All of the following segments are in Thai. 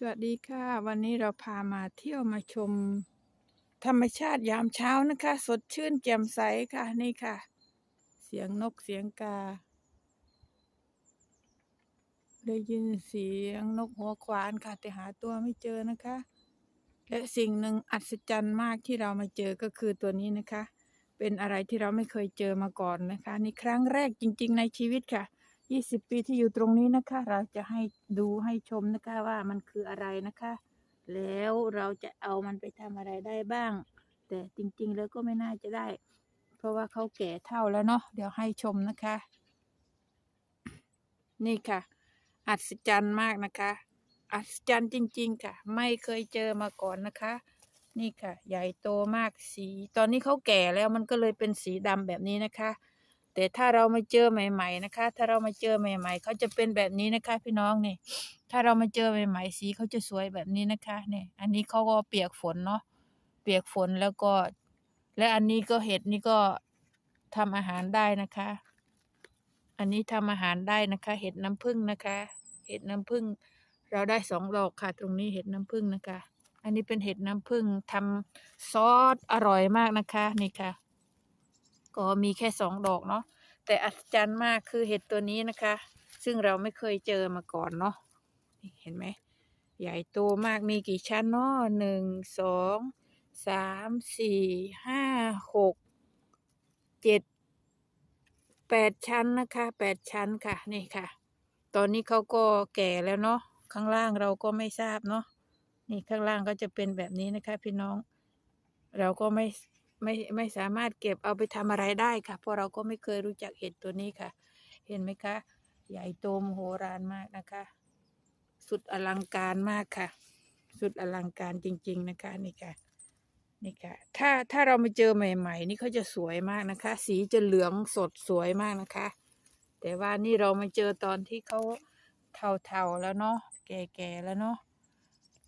สวัสดีค่ะ วันนี้เราพามาเที่ยวมาชม ธรรมชาติยามเช้านะคะ สดชื่นแจ่มใสค่ะนี่ค่ะ เสียงนกเสียงกา ได้ยินเสียงนกหัวขวานค่ะ แต่หาตัวไม่เจอนะคะ และสิ่งหนึ่งอัศจรรย์มากที่เรามาเจอก็คือตัวนี้นะคะ เป็นอะไรที่เราไม่เคยเจอมาก่อนนะคะ นี่ครั้งแรกจริง ๆ ในชีวิตค่ะ 20ปีที่อยู่ตรงนี้นะคะ เราจะให้ดูให้ชมนะคะว่ามันคืออะไรนะคะ แล้วเราจะเอามันไปทำอะไรได้บ้าง แต่จริงๆแล้วก็ไม่น่าจะได้ เพราะว่าเขาแก่เท่าแล้วเนาะเดี๋ยวให้ชมนะคะ นี่ค่ะ อัศจรรย์มากนะคะ อัศจรรย์จริง ๆ ค่ะ ไม่เคยเจอมาก่อนนะคะ นี่ค่ะ ใหญ่โตมากสี ตอนนี้เขาแก่แล้วมันก็เลยเป็นสีดำแบบนี้นะคะ แต่ถ้าเรามาเจอใหม่ ๆนะคะ ถ้าเรามาเจอใหม่ ๆ เขาจะเป็นแบบนี้นะคะ พี่น้องนี่ ถ้าเรามาเจอใหม่ ๆ สีเขาจะสวยแบบนี้นะคะเนี่ยอันนี้เขาก็เปียกฝนเนาะเปียกฝนแล้วก็ และอันนี้ก็เห็ดนี่ก็ทำอาหารได้นะคะ อันนี้ทำอาหารได้นะคะ เห็ดน้ำผึ้งนะคะ เห็ดน้ำผึ้งเราได้สองดอกค่ะ ตรงนี้เห็ดน้ำผึ้งนะคะ อันนี้เป็นเห็ดน้ำผึ้งทำซอสอร่อยมากนะคะนี่ค่ะ ก็มีแค่สองดอกเนาะแต่อัศจรรย์มากคือเห็ดตัวนี้นะคะ ซึ่งเราไม่เคยเจอมาก่อนเนาะเห็นไหมใหญ่โตมากมีกี่ชั้นเนาะหนึ่งสองสามสี่ห้าหกเจ็ดแปดชั้นนะคะแปดชั้นค่ะนี่ค่ะ ตอนนี้เขาก็แก่แล้วเนาะข้างล่างเราก็ไม่ทราบเนาะนี่ข้างล่างก็จะเป็นแบบนี้นะคะ พี่น้อง เราก็ไม่ ไม่ไม่สามารถเก็บเอาไปทำอะไรได้ค่ะ เพราะเราก็ไม่เคยรู้จักเห็ดตัวนี้ค่ะ เห็นไหมคะ ใหญ่โตมโหฬารมากนะคะ สุดอลังการมากค่ะ สุดอลังการจริง ๆ นะคะนี่ค่ะนี่ค่ะ ถ้าถ้าเรามาเจอใหม่ ๆ นี่เขาจะสวยมากนะคะ สีจะเหลืองสดสวยมากนะคะ แต่ว่านี่เรามาเจอตอนที่เขาเทาๆแล้วเนาะแก่ๆแล้วเนาะ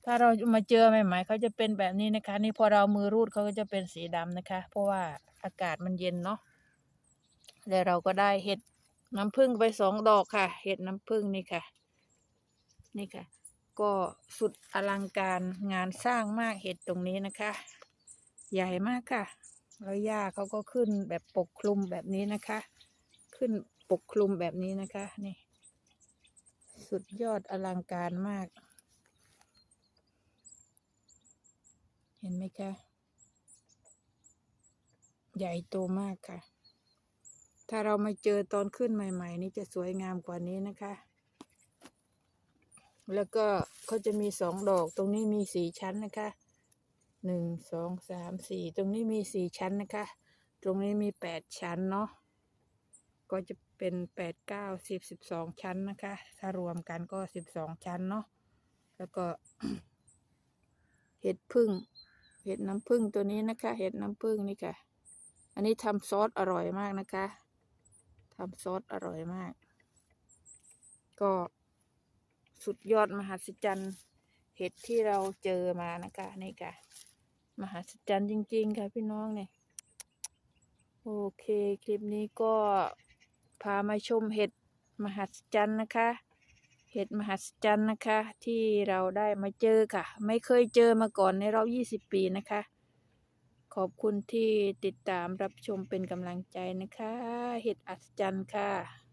ถ้าเรามาเจอใหม่ๆเขาจะเป็นแบบนี้นะคะ นี่พอเรามือรูดเขาก็จะเป็นสีดำนะคะ เพราะว่าอากาศมันเย็นเนาะแล้วเราก็ได้เห็ดน้ำผึ้งไปสองดอกค่ะ เห็ดน้ำผึ้งนี่ค่ะ นี่ค่ะ ก็สุดอลังการงานสร้างมากเห็ดตรงนี้นะคะ ใหญ่มากค่ะ แล้วหญ้าเขาก็ขึ้นแบบปกคลุมแบบนี้นะคะ ขึ้นปกคลุมแบบนี้นะคะ นี่ สุดยอดอลังการมาก เห็นไหมคะ ใหญ่โตมากค่ะ ถ้าเรามาเจอตอนขึ้นใหม่ ๆ นี่จะสวยงามกว่านี้นะคะ แล้วก็เขาจะมีสองดอก ตรงนี้มีสี่ชั้นนะคะ หนึ่ง สอง สาม สี่ ตรงนี้มีสี่ชั้นนะคะ ตรงนี้มีแปดชั้นเนาะ ก็จะเป็นแปดเก้าสิบสิบสองชั้นนะคะ ถ้ารวมกันก็สิบสองชั้นเนาะ แล้วก็เห็ดพึ่ง เห็ดน้ำผึ้งตัวนี้นะคะ เห็ดน้ำผึ้งนี่ค่ะ อันนี้ทำซอสอร่อยมากนะคะทำซอสอร่อยมาก ก็สุดยอดมหัศจรรย์เห็ดที่เราเจอมานะคะนี่ค่ะ มหัศจรรย์จริง ๆ ค่ะพี่น้องเนี่ยโอเค คลิปนี้ก็พามาชมเห็ดมหัศจรรย์นะคะ เห็ดมหัศจรรย์นะคะ ที่เราได้มาเจอค่ะ ไม่เคยเจอมาก่อนในรอบ 20 ปีนะคะ ขอบคุณที่ติดตามรับชมเป็นกำลังใจนะคะเห็ดอัศจรรย์ค่ะ